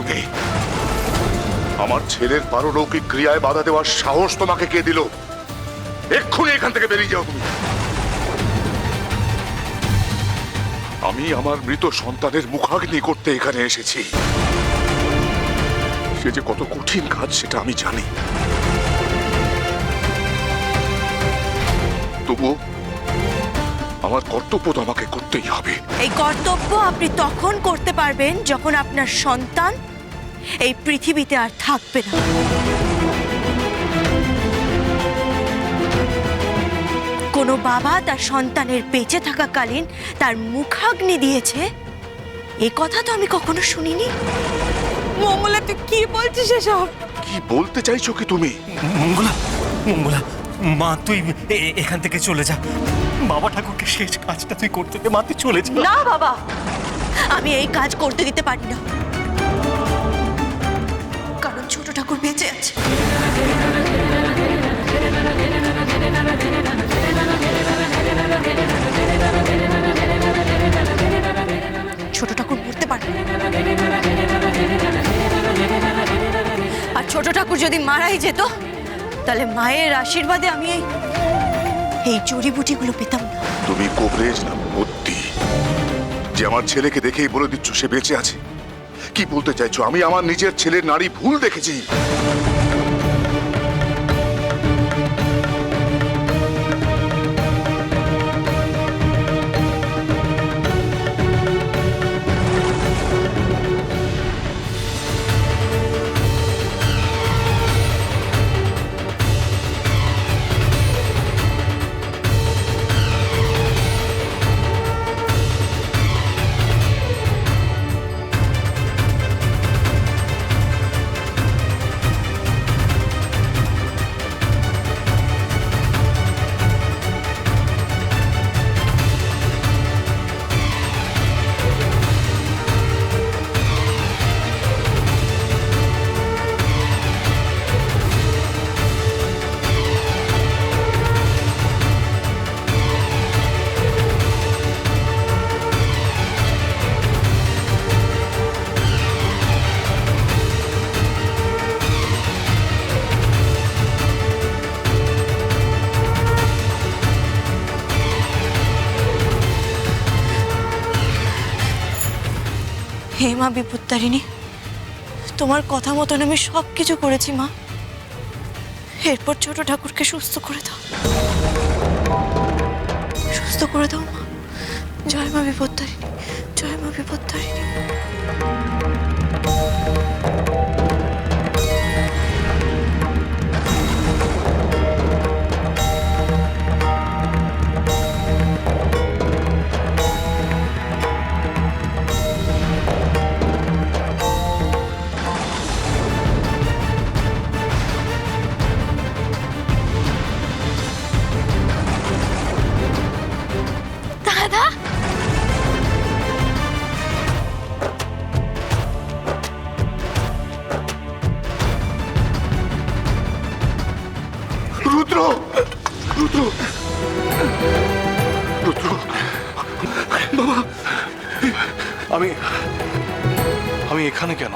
তুমি আমার ছেলের পারলৌকিক ক্রিয়ায় বাধা দেওয়ার সাহস তোমাকে কে দিল? এক্ষুনি এখান থেকে বেরিয়ে যাও তুমি। আমি আমার মৃত সন্তানের মুখাগ্নি করতে এখানে এসেছি। সে যে কত কঠিন কাজ, সেটা আমি জানি। তবুও আমার কর্তব্য তো আমাকে করতেই হবে। এই কর্তব্য আপনি তখন করতে পারবেন যখন আপনার সন্তান এই পৃথিবীতে আর থাকবে না। কোনো বাবা তার সন্তানের বেঁচে থাকাকালীন তার মুখাগ্নি দিয়েছে? এ কথা তো আমি কখনো শুনিনি। মঙ্গলা তুই কি বলছিস এসব? কি বলতে চাইছো কি তুমি? মঙ্গলা মঙ্গলা মা তুই এখান থেকে চলে যা। বাবা ঠাকুরকে শেষ কাজটা তুই করতে দে মা তুই চলে যা। না বাবা। আমি এই কাজ করতে দিতে পারি না। বেঁচে আছে ছোট ঠাকুর মরতে পারে। আর ছোট ঠাকুর যদি মারাই যেত, তাহলে মায়ের আশীর্বাদে আমি এই এই জড়িবুটিগুলো পেতাম না। তুমি কোবরেজ না বুদ্ধি যে আমার ছেলেকে দেখেই বলে দিচ্ছ সে বেঁচে আছে। কি বলতে চাইছো? আমি আমার নিজের ছেলের নারী ভুল দেখেছি। হে মা বিপত্তারিণী, তোমার কথা মতন আমি সব কিছু করেছি মা। এরপর ছোট ঠাকুরকে সুস্থ করে দাও। সুস্থ করে দাও মা। জয় মা বিপত্তারিণী। আমি আমি এখানে কেন?